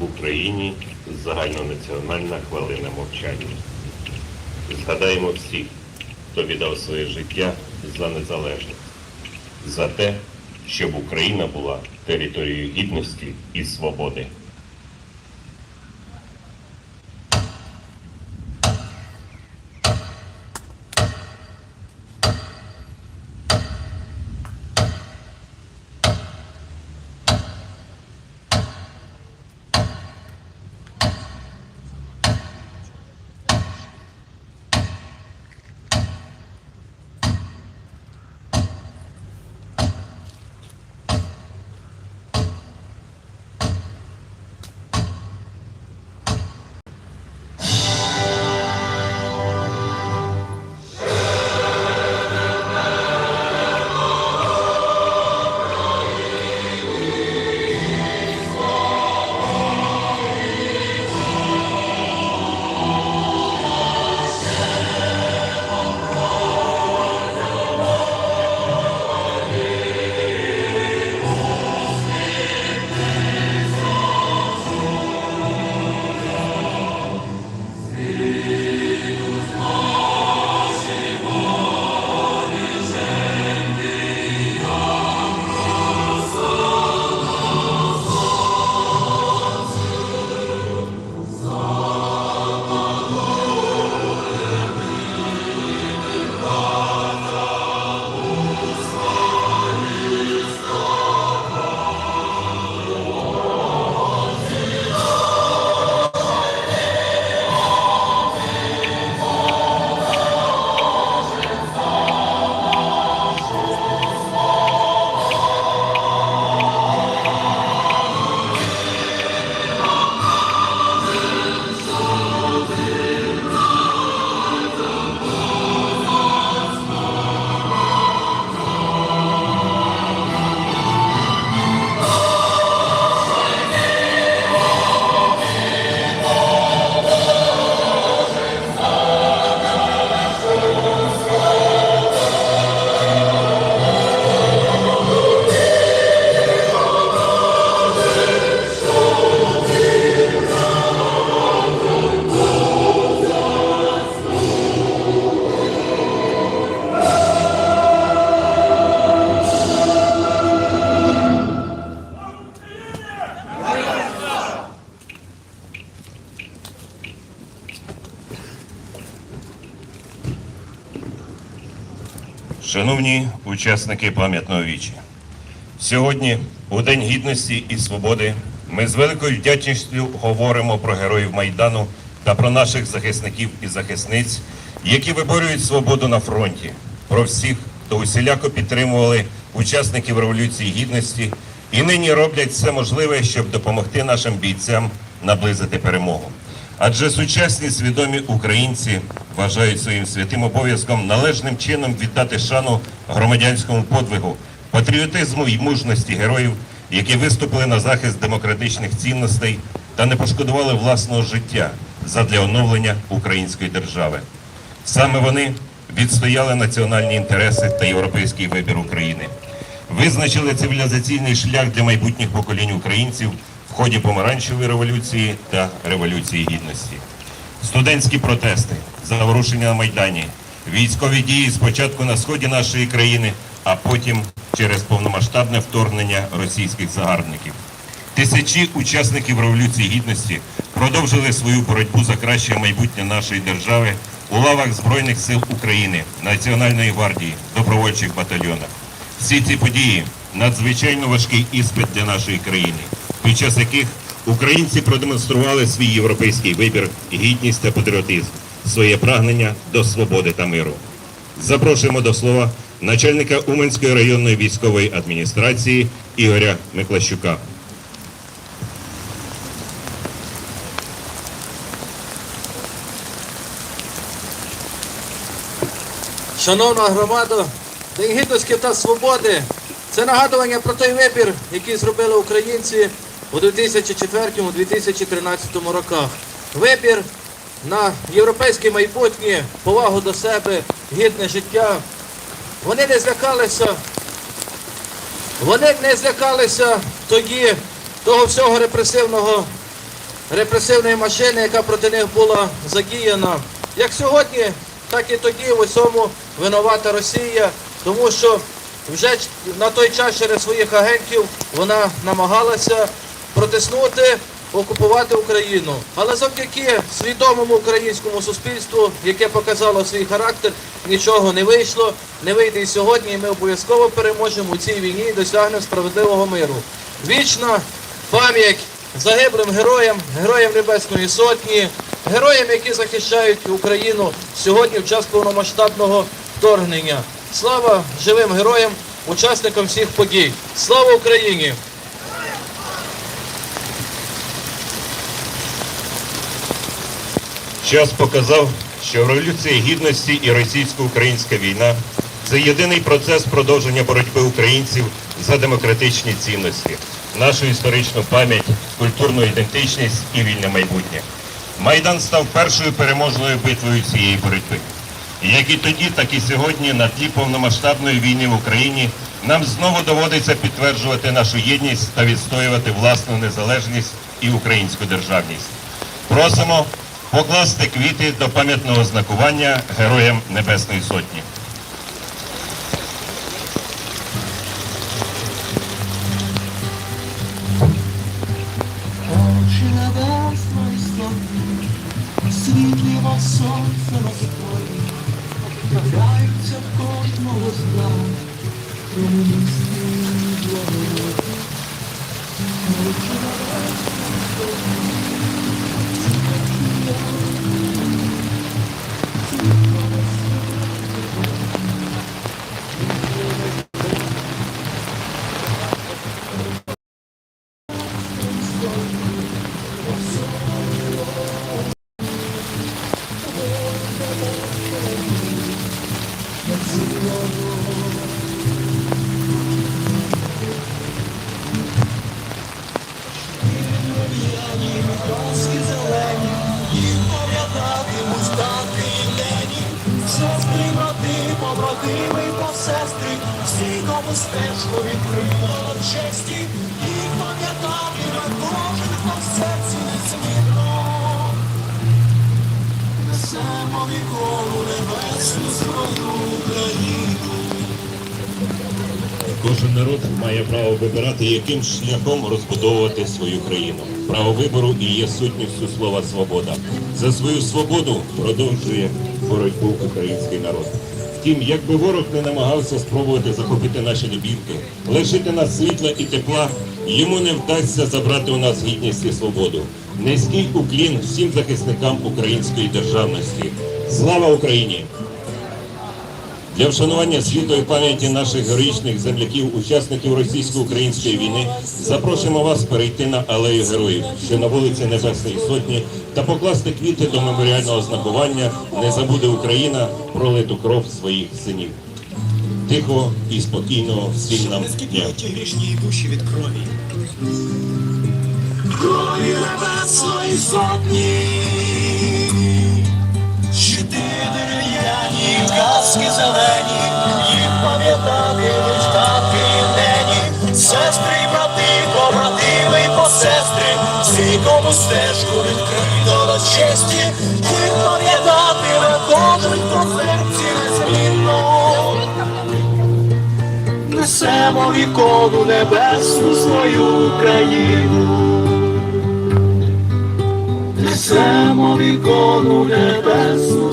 в Україні загальнонаціональна хвилина мовчання. Згадаємо всіх, хто віддав своє життя за незалежність, за те, щоб Україна була територією гідності і свободи. Шановні учасники пам'ятного вічі, сьогодні, у День Гідності і Свободи, ми з великою вдячністю говоримо про героїв Майдану та про наших захисників і захисниць, які виборюють свободу на фронті, про всіх, хто усіляко підтримували учасників Революції Гідності і нині роблять все можливе, щоб допомогти нашим бійцям наблизити перемогу. Адже сучасні свідомі українці вважають своїм святим обов'язком належним чином віддати шану громадянському подвигу, патріотизму і мужності героїв, які виступили на захист демократичних цінностей та не пошкодували власного життя задля оновлення української держави. Саме вони відстояли національні інтереси та європейський вибір України, визначили цивілізаційний шлях для майбутніх поколінь українців в ході помаранчевої революції та революції гідності. Студентські протести, заворушення на Майдані, військові дії спочатку на сході нашої країни, а потім через повномасштабне вторгнення російських загарбників. Тисячі учасників Революції Гідності продовжили свою боротьбу за краще майбутнє нашої держави у лавах Збройних сил України, Національної гвардії, добровольчих батальйонах. Всі ці події надзвичайно важкий іспит для нашої країни, під час яких українці продемонстрували свій європейський вибір, гідність та патріотизм, своє прагнення до свободи та миру. Запрошуємо до слова начальника Уманської районної військової адміністрації Ігоря Миклащука. Шановна громада, День гідності та свободи це нагадування про той вибір, який зробили українці у 2004-2013 роках. Вибір на європейське майбутнє, повагу до себе, гідне життя. Вони не злякалися, вони не злякалися тоді того всього репресивного репресивної машини, яка проти них була задіяна. Як сьогодні, так і тоді в усьому винувата Росія, тому що вже на той час через своїх агентів вона намагалася протиснути, окупувати Україну. Але завдяки свідомому українському суспільству, яке показало свій характер, нічого не вийшло, не вийде і сьогодні, і ми обов'язково переможемо у цій війні і досягнемо справедливого миру. Вічна пам'ять загиблим героям, героям Небесної Сотні, героям, які захищають Україну сьогодні в час повномасштабного вторгнення. Слава живим героям, учасникам всіх подій. Слава Україні! Час показав, що Революція Гідності і російсько-українська війна це єдиний процес продовження боротьби українців за демократичні цінності, нашу історичну пам'ять, культурну ідентичність і вільне майбутнє. Майдан став першою переможною битвою цієї боротьби. Як і тоді, так і сьогодні, на тлі повномасштабної війни в Україні, нам знову доводиться підтверджувати нашу єдність та відстоювати власну незалежність і українську державність. Просимо покласти квіти до пам'ятного знакування Героям Небесної Сотні. Сонце розпої, Трапляються в кожного з нас, проміністі благодать. Побратими, посестри, всі, кому стежку відкрила честі, їх пам'ятатиме кожен, хто в серці незмінно. Несемо вікону небесну свою Україну. Кожен народ має право вибирати, яким шляхом розбудовувати свою країну. Право вибору і є сутністю слова свобода. За свою свободу продовжує боротьбу український народ. Втім, якби ворог не намагався спробувати захопити наші домівки, лишити нас світла і тепла, йому не вдасться забрати у нас гідність і свободу. Низький уклін всім захисникам української державності. Слава Україні! Для вшанування світлої пам'яті наших героїчних земляків, учасників російсько-української війни, запрошуємо вас перейти на алею героїв, що на вулиці Небесної Сотні, та покласти квіти до меморіального знакування Не забуде Україна пролиту кров своїх синів. Тихо і спокійного всім нам дня. грішні душі від крові. Крові небесної сотні. Щити дерев'яні, казки зелені, їх пам'ятатимуть й всі, кому стежку відкрито до честі, їх пам'ятатиме кожен хто в серці незмінно. Несемо вікону небесну свою Україну. Несемо вікону небесну